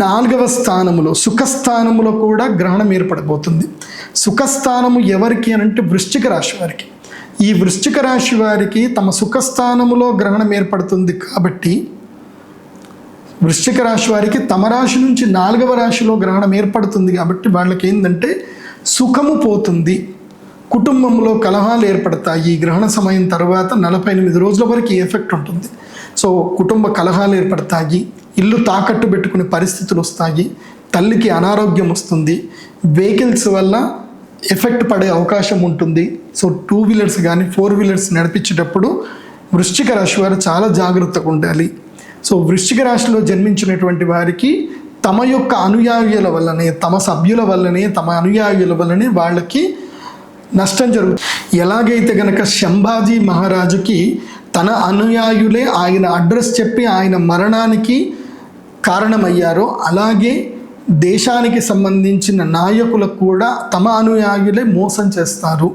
నాలుగవ స్థానములో సుఖస్థానములో కూడా గ్రహణం ఏర్పడబోతుంది. సుఖస్థానము ఎవరికి అని అంటే వృశ్చిక రాశి వారికి. ఈ వృశ్చిక రాశి వారికి తమ సుఖస్థానములో గ్రహణం ఏర్పడుతుంది కాబట్టి వృశ్చిక రాశి వారికి తమ రాశి నుంచి నాలుగవ రాశిలో గ్రహణం ఏర్పడుతుంది కాబట్టి వాళ్ళకి ఏంటంటే సుఖము పోతుంది. కుటుంబంలో కలహాలు ఏర్పడతాయి. ఈ గ్రహణ సమయం తర్వాత నలభై ఎనిమిది రోజుల వరకు ఎఫెక్ట్ ఉంటుంది. సో కుటుంబ కలహాలు ఏర్పడతాయి. ఇల్లు తాకట్టు పెట్టుకునే పరిస్థితులు వస్తాయి తల్లికి అనారోగ్యం వస్తుంది వెహికల్స్ వల్ల ఎఫెక్ట్ పడే అవకాశం ఉంటుంది. సో టూ వీలర్స్ కానీ ఫోర్ వీలర్స్ నడిపించేటప్పుడు వృశ్చిక రాశి వారు చాలా జాగ్రత్తగా ఉండాలి. సో వృశ్చిక రాశిలో జన్మించినటువంటి వారికి తమ యొక్క అనుయాయుల వల్లనే తమ సభ్యుల వల్లనే తమ అనుయాయుల వల్లనే వాళ్ళకి నష్టం జరుగుతుంది. ఎలాగైతే గనక శంభాజీ మహారాజుకి తన అనుయాయులే ఆయన అడ్రస్ చెప్పి ఆయన మరణానికి కారణమయ్యారో అలాగే దేశానికి సంబంధించిన నాయకులకు కూడా తమ అనుయాయులే మోసం చేస్తారు.